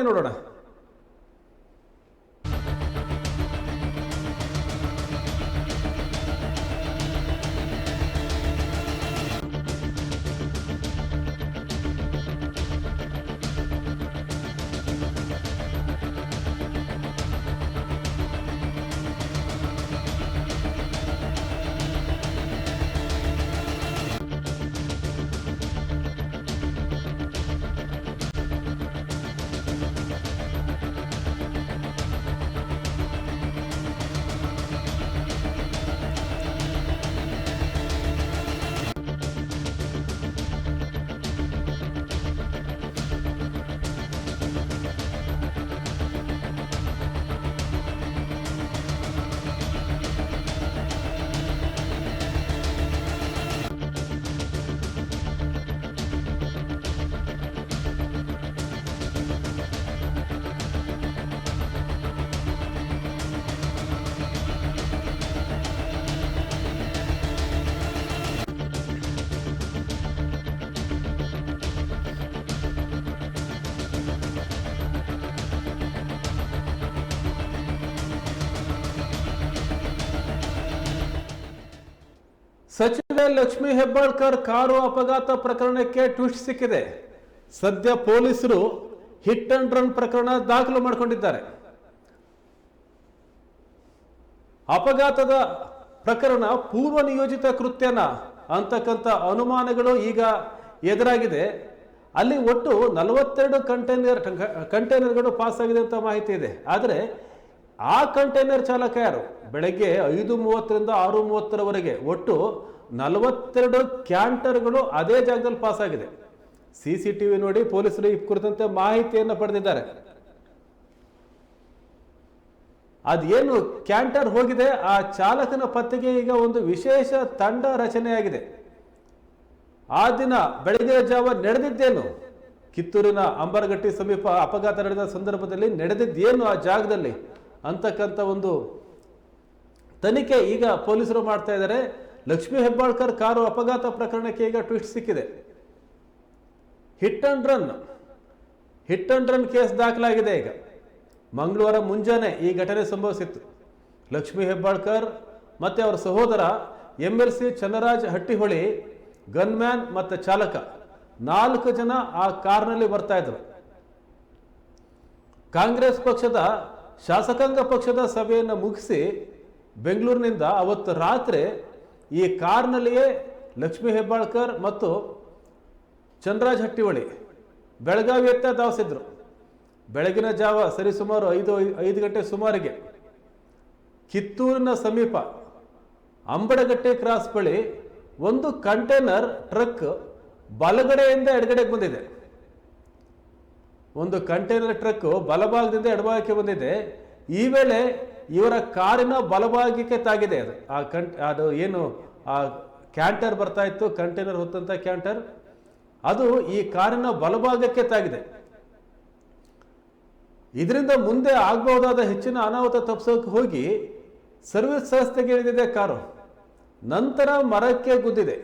എന്നോടാ ಸಚಿವೆ ಲಕ್ಷ್ಮಿ ಹೆಬ್ಬಾಳ್ಕರ್ ಕಾರು ಅಪಘಾತ ಪ್ರಕರಣಕ್ಕೆ ಟ್ವಿಸ್ಟ್ ಸಿಕ್ಕಿದೆ. ಸದ್ಯ ಪೊಲೀಸರು ಹಿಟ್ ಅಂಡ್ ರನ್ ಪ್ರಕರಣ ದಾಖಲು ಮಾಡಿಕೊಂಡಿದ್ದಾರೆ. ಅಪಘಾತದ ಪ್ರಕರಣ ಪೂರ್ವ ನಿಯೋಜಿತ ಕೃತ್ಯನ ಅಂತಕ್ಕಂಥ ಅನುಮಾನಗಳು ಈಗ ಎದುರಾಗಿದೆ. ಅಲ್ಲಿ ಒಟ್ಟು ನಲವತ್ತೆರಡು ಕಂಟೈನರ್, ಕಂಟೈನರ್ಗಳು ಪಾಸ್ ಆಗಿದೆ ಅಂತ ಮಾಹಿತಿ ಇದೆ. ಆದರೆ ಆ ಕಂಟೈನರ್ ಚಾಲಕ ಯಾರು? ಬೆಳಗ್ಗೆ ಐದು ಮೂವತ್ತರಿಂದ ಆರು ಮೂವತ್ತರವರೆಗೆ ಒಟ್ಟು ನಲವತ್ತೆರಡು ಕ್ಯಾಂಟರ್ಗಳು ಅದೇ ಜಾಗದಲ್ಲಿ ಪಾಸ್ ಆಗಿದೆ. ಸಿ ಸಿ ನೋಡಿ ಪೊಲೀಸರು ಈ ಕುರಿತಂತೆ ಮಾಹಿತಿಯನ್ನು ಪಡೆದಿದ್ದಾರೆ. ಅದೇನು ಕ್ಯಾಂಟರ್ ಹೋಗಿದೆ? ಆ ಚಾಲಕನ ಪತ್ತೆಗೆ ಈಗ ಒಂದು ವಿಶೇಷ ತಂಡ ರಚನೆಯಾಗಿದೆ. ಆ ದಿನ ಬೆಳಗಿನ ಜಾವ ನಡೆದಿದ್ದೇನು? ಕಿತ್ತೂರಿನ ಅಂಬರಗಟ್ಟಿ ಸಮೀಪ ಅಪಘಾತ ನಡೆದ ಸಂದರ್ಭದಲ್ಲಿ ನಡೆದಿದ್ದೇನು ಆ ಜಾಗದಲ್ಲಿ? ಅಂತಕ್ಕಂಥ ಒಂದು ತನಿಖೆ ಈಗ ಪೊಲೀಸರು ಮಾಡ್ತಾ ಇದ್ದಾರೆ. ಲಕ್ಷ್ಮೀ ಹೆಬ್ಬಾಳ್ಕರ್ ಕಾರು ಅಪಘಾತ ಪ್ರಕರಣಕ್ಕೆ ಈಗ ಟ್ವಿಸ್ಟ್ ಸಿಕ್ಕಿದೆ. Hit and run. Hit and run case ದಾಖಲಾಗಿದೆ ಈಗ. ಮಂಗಳವಾರ ಮುಂಜಾನೆ ಈ ಘಟನೆ ಸಂಭವಿಸಿತ್ತು. ಲಕ್ಷ್ಮೀ ಹೆಬ್ಬಾಳ್ಕರ್ ಮತ್ತೆ ಅವರ ಸಹೋದರ M L C Channaraj Hattiholi, gunman ಮತ್ತು ಚಾಲಕ ನಾಲ್ಕು ಜನ ಆ ಕಾರ್ನಲ್ಲಿ ಬರ್ತಾ ಇದ್ರು. ಕಾಂಗ್ರೆಸ್ ಪಕ್ಷದ ಶಾಸಕಾಂಗ ಪಕ್ಷದ ಸಭೆಯನ್ನು ಮುಗಿಸಿ ಬೆಂಗಳೂರಿನಿಂದ ಅವತ್ತು ರಾತ್ರಿ ಈ ಕಾರ್ನಲ್ಲಿಯೇ ಲಕ್ಷ್ಮೀ ಹೆಬ್ಬಾಳ್ಕರ್ ಮತ್ತು ಚಂದ್ರಾಜ್ ಹಟ್ಟಿವಳಿ ಬೆಳಗಾವಿ ಬೆಳಗಾವಿಯತ್ತ ಧಾವಿಸಿದ್ರು. ಬೆಳಗಿನ ಜಾವ ಸರಿಸುಮಾರು ಐದು ಐದು ಗಂಟೆ ಸುಮಾರಿಗೆ ಕಿತ್ತೂರಿನ ಸಮೀಪ ಅಂಬಡಗಟ್ಟೆ ಕ್ರಾಸ್ ಬಳಿ ಒಂದು ಕಂಟೈನರ್ ಟ್ರಕ್ ಬಲಗಡೆಯಿಂದ ಎಡಗಡೆಗೆ ಬಂದಿದೆ. ಒಂದು ಕಂಟೈನರ್ ಟ್ರಕ್ ಬಲಭಾಗದಿಂದ ಎಡಭಾಗಕ್ಕೆ ಬಂದಿದೆ. ಈ ವೇಳೆ ಇವರ ಕಾರಿನ ಬಲಭಾಗಕ್ಕೆ ತಾಗಿದೆ. ಅದು ಆ ಕಂಟ್ ಅದು ಏನು, ಆ ಕ್ಯಾಂಟರ್ ಬರ್ತಾ ಇತ್ತು ಕಂಟೈನರ್ ಹೊತ್ತಂತ ಕ್ಯಾಂಟರ್ ಅದು ಈ ಕಾರಿನ ಬಲಭಾಗಕ್ಕೆ ತಾಗಿದೆ. ಇದರಿಂದ ಮುಂದೆ ಆಗಬಹುದಾದ ಹೆಚ್ಚಿನ ಅನಾಹುತ ತಪ್ಪಿಸೋಕೆ ಹೋಗಿ ಸರ್ವಿಸ್ ಸಂಸ್ಥೆಗೆ ಇಳಿದಿದೆ ಕಾರು. ನಂತರ ಮರಕ್ಕೆ ಗುದ್ದಿದೆ.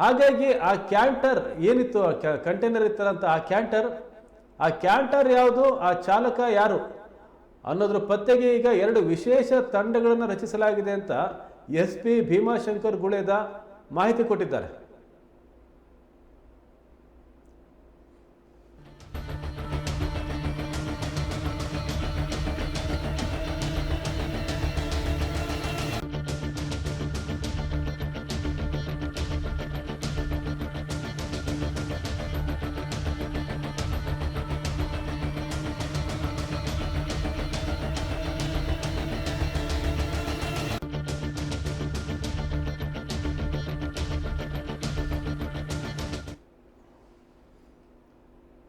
ಹಾಗಾಗಿ ಆ ಕ್ಯಾಂಟರ್ ಏನಿತ್ತು ಕಂಟೈನರ್ ಇತ್ತಂತ ಆ ಕ್ಯಾಂಟರ್ ಆ ಕ್ಯಾಂಟರ್ ಯಾವುದು, ಆ ಚಾಲಕ ಯಾರು ಅನ್ನೋದ್ರ ಪತ್ತೆಗೆ ಈಗ ಎರಡು ವಿಶೇಷ ತಂಡಗಳನ್ನು ರಚಿಸಲಾಗಿದೆ ಅಂತ ಎಸ್ ಪಿ ಭೀಮಾಶಂಕರ್ ಗುಳೇದ ಮಾಹಿತಿ ಕೊಟ್ಟಿದ್ದಾರೆ.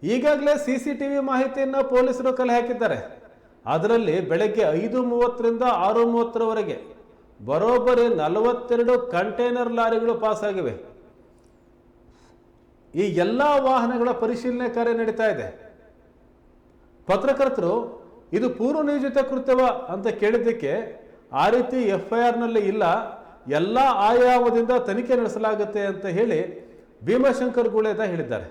ಈಗಾಗಲೇ ಸಿ ಸಿ ಟಿ ವಿ ಮಾಹಿತಿಯನ್ನು ಪೊಲೀಸರು ಕಲೆ ಹಾಕಿದ್ದಾರೆ. ಅದರಲ್ಲಿ ಬೆಳಗ್ಗೆ ಐದು ಮೂವತ್ತರಿಂದ ಆರು ಮೂವತ್ತರವರೆಗೆ ಬರೋಬ್ಬರಿ ನಲವತ್ತೆರಡು ಕಂಟೈನರ್ ಲಾರಿಗಳು ಪಾಸ್ ಆಗಿವೆ ಈ ಎಲ್ಲ ವಾಹನಗಳ ಪರಿಶೀಲನೆ ಕಾರ್ಯ ನಡೀತಾ ಇದೆ. ಪತ್ರಕರ್ತರು, ಇದು ಪೂರ್ವ ನಿಯೋಜಿತ ಕೃತ್ಯವ ಅಂತ ಕೇಳಿದ್ದಕ್ಕೆ ಆ ರೀತಿ ಎಫ್ ಐ ಆರ್ನಲ್ಲಿ ಇಲ್ಲ, ಎಲ್ಲ ಆಯಾಮದಿಂದ ತನಿಖೆ ನಡೆಸಲಾಗುತ್ತೆ ಅಂತ ಹೇಳಿ ಭೀಮಾಶಂಕರ್ ಗುಳೇದ ಹೇಳಿದ್ದಾರೆ.